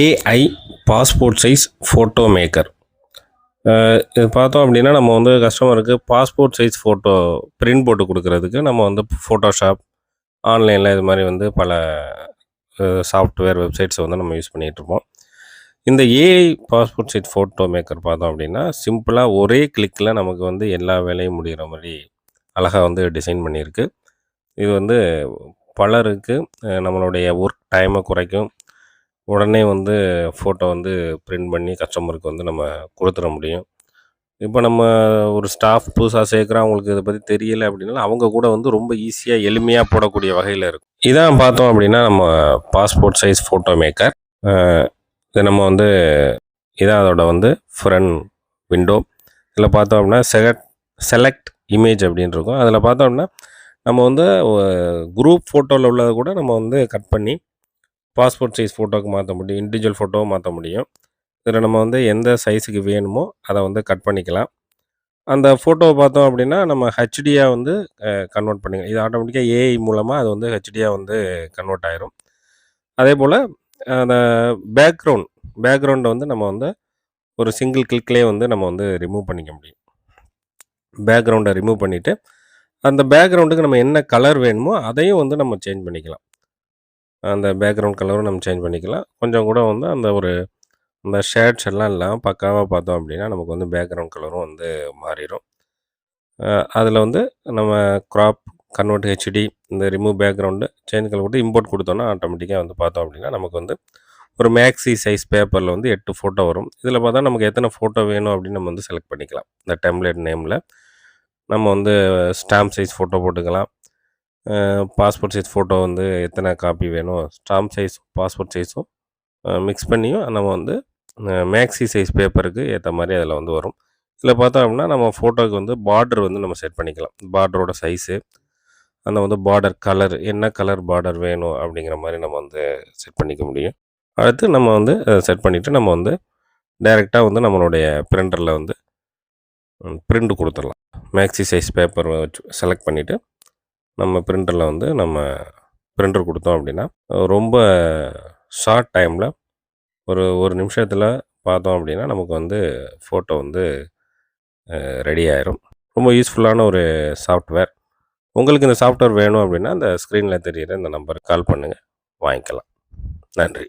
AI passport size photo maker இது பார்த்தோம் அப்படின்னா நம்ம வந்து கஸ்டமருக்கு பாஸ்போர்ட் சைஸ் ஃபோட்டோ பிரிண்ட் போட்டு கொடுக்கறதுக்கு நம்ம வந்து ஃபோட்டோஷாப் ஆன்லைனில் இது மாதிரி வந்து பல சாஃப்ட்வேர் வெப்சைட்ஸை வந்து நம்ம யூஸ் பண்ணிகிட்ருப்போம் இந்த AI passport size photo maker பார்த்தோம் அப்படின்னா சிம்பிளாக ஒரே கிளிக்கில் நமக்கு வந்து எல்லா வேலையும் முடிகிற மாதிரி அழகாக வந்து டிசைன் பண்ணியிருக்கு. இது வந்து பலருக்கு நம்மளுடைய ஒர்க் டைமை குறைக்கும். உடனே வந்து ஃபோட்டோ வந்து பிரிண்ட் பண்ணி கஸ்டமருக்கு வந்து நம்ம கொடுத்துட முடியும். இப்போ நம்ம ஒரு ஸ்டாஃப் புதுசாக சேர்க்குறோம் அவங்களுக்கு இதை பற்றி தெரியலை அப்படின்னா அவங்க கூட வந்து ரொம்ப ஈஸியாக எளிமையாக போடக்கூடிய வகையில் இருக்கும். இதான் பார்த்தோம் அப்படின்னா நம்ம பாஸ்போர்ட் சைஸ் ஃபோட்டோ மேக்கர் இது நம்ம வந்து இதான் அதோட வந்து ஃப்ரண்ட் விண்டோ இதில் பார்த்தோம் அப்படின்னா செலக்ட் செலக்ட் இமேஜ் அப்படின்னு இருக்கும். அதில் பார்த்தோம் அப்படின்னா நம்ம வந்து குரூப் ஃபோட்டோவில் உள்ளதை கூட நம்ம வந்து கட் பண்ணி பாஸ்போர்ட் சைஸ் ஃபோட்டோவுக்கு மாற்ற முடியும் இண்டிவிஜுவல் ஃபோட்டோவும் மாற்ற முடியும். இதில் நம்ம வந்து எந்த சைஸுக்கு வேணுமோ அதை வந்து கட் பண்ணிக்கலாம். அந்த ஃபோட்டோவை பார்த்தோம் அப்படின்னா நம்ம ஹெச்டியாக வந்து கன்வெர்ட் பண்ணிக்கலாம். இது ஆட்டோமேட்டிக்காக ஏஐ மூலமாக அது வந்து ஹெச்டியாக வந்து கன்வெர்ட் ஆயிரும். அதே போல் அந்த பேக்ரவுண்ட் பேக்ரவுண்டை வந்து நம்ம வந்து ஒரு சிங்கிள் கிளிக்லேயே வந்து நம்ம வந்து ரிமூவ் பண்ணிக்க முடியும். பேக்ரவுண்டை ரிமூவ் பண்ணிவிட்டு அந்த பேக்ரவுண்டுக்கு நம்ம என்ன கலர் வேணுமோ அதையும் வந்து நம்ம சேஞ்ச் பண்ணிக்கலாம். அந்த பேக்ரவுண்ட் கலரும் நம்ம சேஞ்ச் பண்ணிக்கலாம். கொஞ்சம் கூட வந்து அந்த ஒரு அந்த ஷேட்ஸ் எல்லாம் இல்லாமல் பக்காவாக பார்த்தோம் அப்படின்னா நமக்கு வந்து பேக்ரவுண்ட் கலரும் வந்து மாறிடும் அதில் வந்து நம்ம க்ராப் கன்வெர்ட் ஹெச்டி இந்த ரிமூவ் பேக்ரவுண்டு சேஞ்ச் கலர் கொடுத்து இம்போர்ட் கொடுத்தோன்னா ஆட்டோமேட்டிக்காக வந்து பார்த்தோம் அப்படின்னா நமக்கு வந்து ஒரு மேக்ஸி சைஸ் பேப்பரில் வந்து எட்டு ஃபோட்டோ வரும். இதில் பார்த்தா நமக்கு எத்தனை ஃபோட்டோ வேணும் அப்படின்னு நம்ம வந்து செலக்ட் பண்ணிக்கலாம். இந்த டெம்ப்ளேட் நேமில் நம்ம வந்து ஸ்டாம்ப் சைஸ் ஃபோட்டோ போட்டுக்கலாம். பாஸ்போர்ட் சைஸ் ஃபோட்டோ வந்து எத்தனை காப்பி வேணும்? ஸ்டாம்ப் சைஸ் பாஸ்போர்ட் சைஸும் மிக்ஸ் பண்ணியும் நம்ம வந்து மேக்ஸி சைஸ் பேப்பருக்கு ஏற்ற மாதிரி அதில் வந்து வரும். இதில் பார்த்தோம் அப்படின்னா நம்ம ஃபோட்டோக்கு வந்து பார்டர் வந்து நம்ம செட் பண்ணிக்கலாம். பார்டரோட சைஸு அந்த வந்து பார்டர் கலர் என்ன கலர் பார்டர் வேணும் அப்படிங்கிற மாதிரி நம்ம வந்து செட் பண்ணிக்க முடியும். அடுத்து நம்ம வந்து செட் பண்ணிவிட்டு நம்ம வந்து டைரெக்டாக வந்து நம்மளுடைய பிரிண்டரில் வந்து பிரிண்ட் கொடுத்துடலாம். மேக்ஸி சைஸ் பேப்பர் வச்சு செலக்ட் பண்ணிவிட்டு நம்ம பிரிண்டரில் வந்து நம்ம பிரிண்டர் கொடுத்தோம் அப்படின்னா ரொம்ப ஷார்ட் டைமில் ஒரு ஒரு நிமிஷத்தில் பார்த்தோம் அப்படின்னா நமக்கு வந்து ஃபோட்டோ வந்து ரெடி ஆயிரும். ரொம்ப யூஸ்ஃபுல்லான ஒரு சாஃப்ட்வேர் உங்களுக்கு இந்த சாஃப்ட்வேர் வேணும் அப்படின்னா அந்த ஸ்க்ரீனில் தெரியிற இந்த நம்பருக்கு கால் பண்ணுங்கள் வாங்கிக்கலாம். நன்றி.